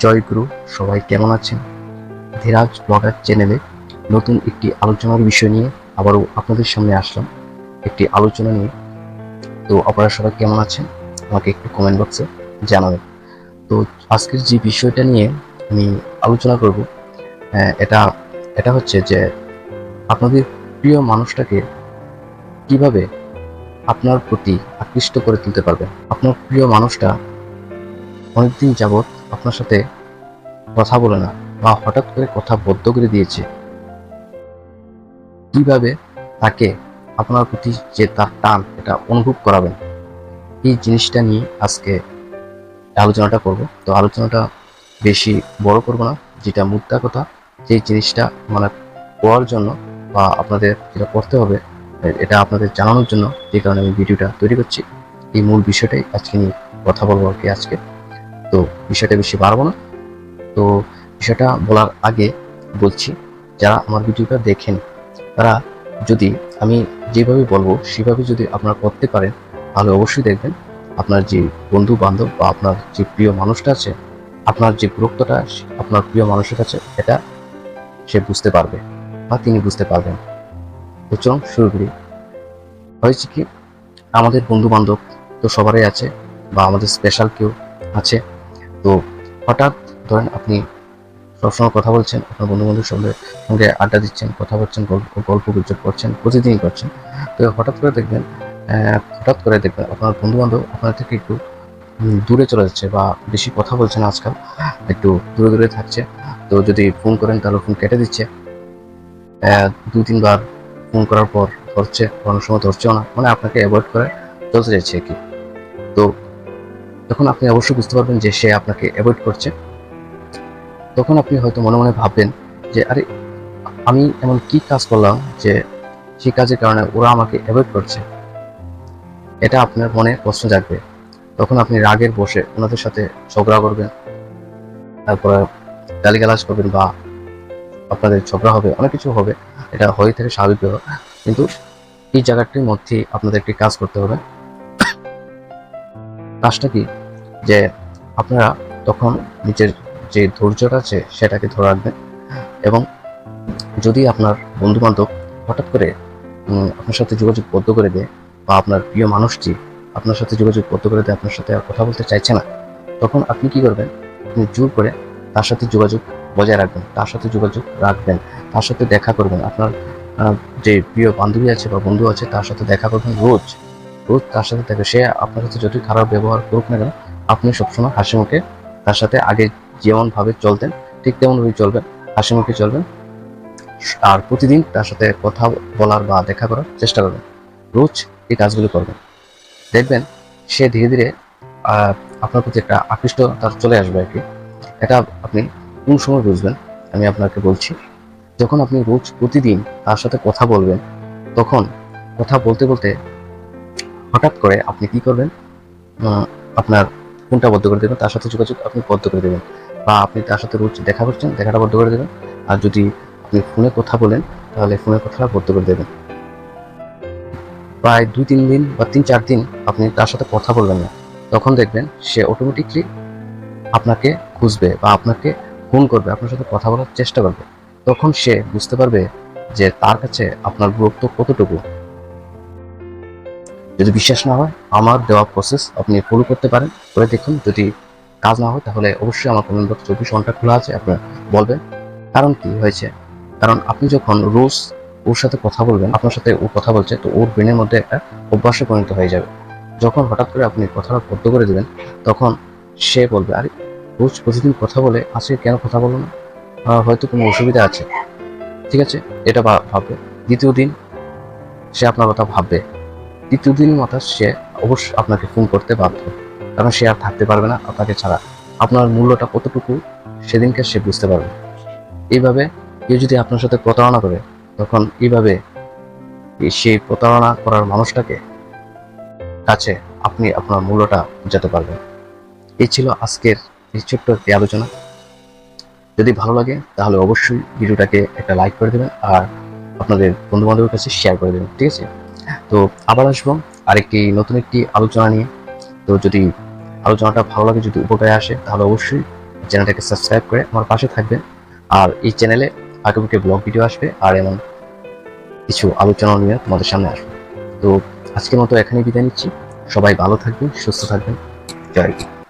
জয় গুরু, সবাই কেমন আছেন? ধীরাজ ব্লগার চ্যানেলে নতুন একটি আলোচনার বিষয় নিয়ে আবারও আপনাদের সামনে আসলাম। একটি আলোচনা নিয়ে। তো আপনারা সবাই কেমন আছেন? আমাকে একটু কমেন্ট বক্সে জানাবেন। তো আজকের যে বিষয়টা নিয়ে আমি আলোচনা করব এটা এটা হচ্ছে যে আপনাদের প্রিয় মানুষটাকে কীভাবে আপনার প্রতি আকৃষ্ট করে তুলতে পারবেন? আপনার প্রিয় মানুষটা অনেকদিন যাবৎ আপনার সাথে কথা বলে না। বা হঠাৎ করে কথা বদ্ধ করে দিয়েছে। কীভাবে তাকে আপনার প্রতি যে তার টান, এটা অনুভব করাবেন? এই জিনিসটা নিয়ে আজকে আলোচনাটা করব। তো আলোচনাটা বেশি বড় করব না, যেটা মুদ্রা কথা, যে জিনিসটা মানে করার জন্য বা আপনাদের যেটা করতে হবে, এটা আপনাদের জানানোর জন্য, যে কারণে আমি ভিডিওটা তৈরি করছি। এই মূল বিষয়টাই আজকে নিয়ে কথা বলব আর কি আজকে। তো বিষয়টা বেশি বাড়বো না। তো বিষয়টা বলার আগে বলছি, যারা আমার ভিডিওটা দেখেন, তারা যদি আমি যেভাবে বলব, সেভাবে যদি আপনারা করতে পারেন, তাহলে অবশ্যই দেখবেন আপনার যে বন্ধু বান্ধব বা আপনার যে প্রিয় মানুষটা আছে, আপনার যে গুরুত্বটা, আপনার প্রিয় মানুষের কাছে এটা সে বুঝতে পারবে বা তিনি বুঝতে পারবেন। তো চলুন শুরু করি। হয়েছে কি, আমাদের বন্ধু বান্ধব তো সবারই আছে বা আমাদের স্পেশাল কেউ আছে। তো হঠাৎ ধরেন আপনি সবসময় কথা বলছেন, আপনার বন্ধু বান্ধবের সঙ্গে সঙ্গে আড্ডা দিচ্ছেন, কথা বলছেন, গল্প গুজব করছেন, প্রতিদিনই করছেন। তো হঠাৎ করে দেখবেন হঠাৎ করে দেখবেন আপনার বন্ধু বান্ধব আপনার থেকে একটু দূরে চলে যাচ্ছে বা বেশি কথা বলছে না আজকাল, একটু দূরে দূরে থাকছে। তো যদি ফোন করেন তাহলে ফোন কেটে দিচ্ছে। দু তিনবার ফোন করার পর ধরছে অনেক সময় ধরছেও না মানে আপনাকে অ্যাভয়েড করে চলতে যাচ্ছে আর কি। তো তখন আপনি অবশ্যই বুঝতে পারবেন যে সে আপনাকে অ্যাভয়েড করছে। তখন আপনি হয়তো মনে মনে ভাববেন যে, আরে, আমি এমন কি কাজ করলাম যে সেই কাজের কারণে ওরা আমাকে অ্যাভয়েড করছে? এটা আপনার মনে প্রশ্ন জাগবে। তখন আপনি রাগের বসে ওনাদের সাথে ঝগড়া করবেন, তারপরে গালিগালাজ করবেন বা আপনাদের ঝগড়া হবে, অনেক কিছু হবে। এটা হয়ে থাকে স্বাভাবিক কিন্তু এই জায়গাটির মধ্যে আপনাদের একটি কাজ করতে হবে। কাজটা কি? যে আপনারা তখন নিজের যে ধৈর্যটা আছে সেটাকে ধরে রাখবেন। এবং যদি আপনার বন্ধু বান্ধব হঠাৎ করে আপনার সাথে যোগাযোগ বদ্ধ করে দেয় বা আপনার প্রিয় মানুষটি আপনার সাথে যোগাযোগ বদ্ধ করে দেয়, আপনার সাথে আর কথা বলতে চাইছে না, তখন আপনি কি করবেন? আপনি জোর করে তার সাথে যোগাযোগ বজায় রাখবেন, তার সাথে যোগাযোগ রাখবেন, তার সাথে দেখা করবেন। আপনার যে প্রিয় বান্ধবী আছে বা বন্ধু আছে তার সাথে দেখা করবেন রোজ। রোজ তার সাথে দেখা, সে আপনার সাথে যতই খারাপ ব্যবহার করুক না কেন আপনি সবসময় হাসি মুখে তার সাথে আগে যেমন ভাবে চলতেন, ঠিক তেমনভাবেই চলবেন, হাসি মুখে চলবেন। আর প্রতিদিন তার সাথে কথা বলার বা দেখা করার চেষ্টা করবেন। রোজ এই কাজগুলো করবেন। দেখবেন সে ধীরে ধীরে আপনার প্রতি একটা আকৃষ্ট তার চলে আসবে আর কি। এটা আপনি কোন সময় বুঝবেন? আমি আপনাকে বলছি, যখন আপনি রোজ প্রতিদিন তার সাথে কথা বলবেন, তখন কথা বলতে বলতে হঠাৎ করে আপনি কি করবেন? আপনার ফোনটা বদ্ধ করে দেবেন, তার সাথে যোগাযোগ আপনি বন্ধ করে দেবেন। বা আপনি তার সাথে রোজ দেখা করছেন, দেখাটা বদ্ধ করে দেবেন। আর যদি আপনি ফোনে কথা বলেন, তাহলে ফোনের কথাটা বদ্ধ করে দেবেন। প্রায় দুই তিন দিন বা তিন চার দিন আপনি তার সাথে কথা বলবেন না। তখন দেখবেন সে অটোমেটিকলি আপনাকে খুঁজবে বা আপনাকে ফোন করবে, আপনার সাথে কথা বলার চেষ্টা করবে। তখন সে বুঝতে পারবে যে তার কাছে আপনার গুরুত্ব কতটুকু। যদি বিশ্বাস না হয়, আমার দেওয়া প্রসেস আপনি ফলো করতে পারেন। করে দেখুন, যদি কাজ না হয়, তাহলে অবশ্যই আমার কমেন্ট বক্স চব্বিশ ঘণ্টা খোলা আছে আপনি বলবেন। কারণ কি হয়েছে? কারণ আপনি যখন রোজ ওর সাথে কথা বলবেন, আপনার সাথে ও কথা বলছে, তো ওর ব্রেনের মধ্যে একটা অভ্যাসে পরিণত হয়ে যাবে। যখন হঠাৎ করে আপনি কথাটা বদ্ধ করে দেবেন, তখন সে বলবে, আরে, রোজ প্রতিদিন কথা বলে, আজকে কেন কথা বলো না? হয়তো কোনো অসুবিধা আছে। ঠিক আছে? এটা ভাববে। দ্বিতীয় দিন সে আপনার কথা ভাববে। তৃতীয় দিন মাথা সে অবশ্যই আপনাকে ফোন করতে বাধ্য। কারণ সে আর থাকতে পারবে না আপনাকে ছাড়া। আপনার মূল্যটা কতটুকু, সেদিনকে সে বুঝতে পারবে এইভাবে কেউ যদি আপনার সাথে প্রতারণা করে, তখন এইভাবে এই- সেই প্রতারণা করার মানুষটাকে কাছে আপনি আপনার মূল্যটা বুঝাতে পারবেন। এই ছিল আজকের এই ছোট্ট একটি আলোচনা। যদি ভালো লাগে, তাহলে অবশ্যই ভিডিওটাকে একটা লাইক করে দেবেন আর আপনাদের বন্ধু বান্ধবের কাছে শেয়ার করে দেবেন, ঠিক আছে? তো আবার আসব। আরেকটি, নতুন একটি আলোচনা নিয়ে। তো যদি আলোচনাটা ভালো লাগে, যদি উপকারে আসে, তাহলে অবশ্যই চ্যানেলটাকে সাবস্ক্রাইব করে আমার পাশে থাকবেন। আর এই চ্যানেলে আগে ব্লগ ভিডিও আসবে, আর এমন কিছু আলোচনা নিয়ে তোমাদের সামনে আসবে। তো আজকের মতো এখানেই বিদায় নিচ্ছি। সবাই ভালো থাকবেন, সুস্থ থাকবেন। জয়।